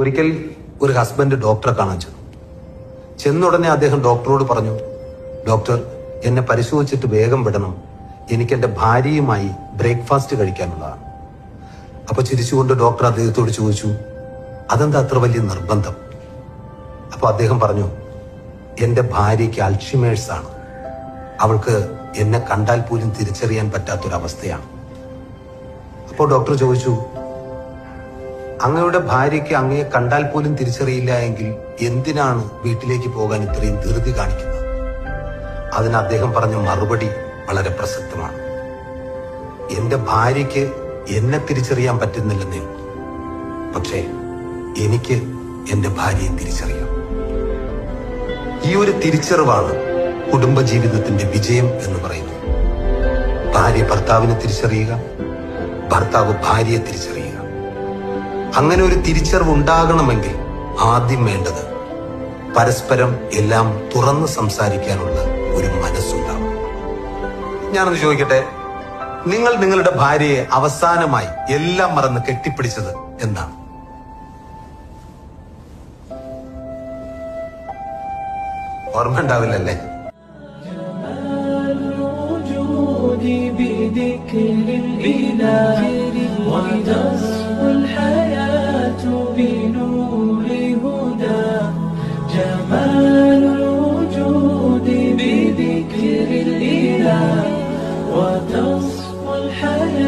ഒരിക്കൽ ഒരു ഹസ്ബൻഡ് ഡോക്ടറെ കാണാൻ ചെന്നു. ചെന്നുടനെ അദ്ദേഹം ഡോക്ടറോട് പറഞ്ഞു ഡോക്ടർ എന്നെ പരിശോധിച്ചിട്ട് വേഗം വിടണം. എനിക്ക് എന്റെ ഭാര്യയുമായി ബ്രേക്ക്ഫാസ്റ്റ് കഴിക്കാനുള്ളതാണ്. അപ്പൊ ചിരിച്ചുകൊണ്ട് ഡോക്ടർ അദ്ദേഹത്തോട് ചോദിച്ചു അതെന്താ അത്ര വലിയ നിർബന്ധം? അപ്പൊ അദ്ദേഹം പറഞ്ഞു എന്റെ ഭാര്യയ്ക്ക് അൾഷിമേഴ്സ് ആണ്. അവൾക്ക് എന്നെ കണ്ടാൽ പോലും തിരിച്ചറിയാൻ പറ്റാത്തൊരവസ്ഥയാണ്. അപ്പോൾ ഡോക്ടർ ചോദിച്ചു അങ്ങയുടെ ഭാര്യയ്ക്ക് അങ്ങയെ കണ്ടാൽ പോലും തിരിച്ചറിയില്ല എങ്കിൽ എന്തിനാണ് വീട്ടിലേക്ക് പോകാൻ ഇത്രയും ധൃതി കാണിക്കുന്നത്? അതിന് അദ്ദേഹം പറഞ്ഞ മറുപടി വളരെ പ്രസക്തമാണ്. എന്റെ ഭാര്യയ്ക്ക് എന്നെ തിരിച്ചറിയാൻ പറ്റുന്നില്ലെന്നേ. പക്ഷേ എനിക്ക് എന്റെ ഭാര്യയെ തിരിച്ചറിയാം. ഈ ഒരു തിരിച്ചറിവാണ് കുടുംബജീവിതത്തിന്റെ വിജയം എന്ന് പറയുന്നത്. ഭാര്യ ഭർത്താവിനെ തിരിച്ചറിയുക ഭർത്താവ് ഭാര്യയെ തിരിച്ചറിയുക. അങ്ങനെ ഒരു തിരിച്ചറിവ് ഉണ്ടാകണമെങ്കിൽ ആദ്യം വേണ്ടത് പരസ്പരം എല്ലാം തുറന്ന് സംസാരിക്കാനുള്ള ഒരു മനസ്സുണ്ടാവും ഞാനൊന്ന് ചോദിക്കട്ടെ നിങ്ങൾ നിങ്ങളുടെ ഭാര്യയെ അവസാനമായി എല്ലാം മറന്ന് കെട്ടിപ്പിടിച്ചത് എന്താണ് ഓർമ്മ ഉണ്ടാവില്ലല്ലേ الوجود بذكر الإله وتصفو وتصفو الحياة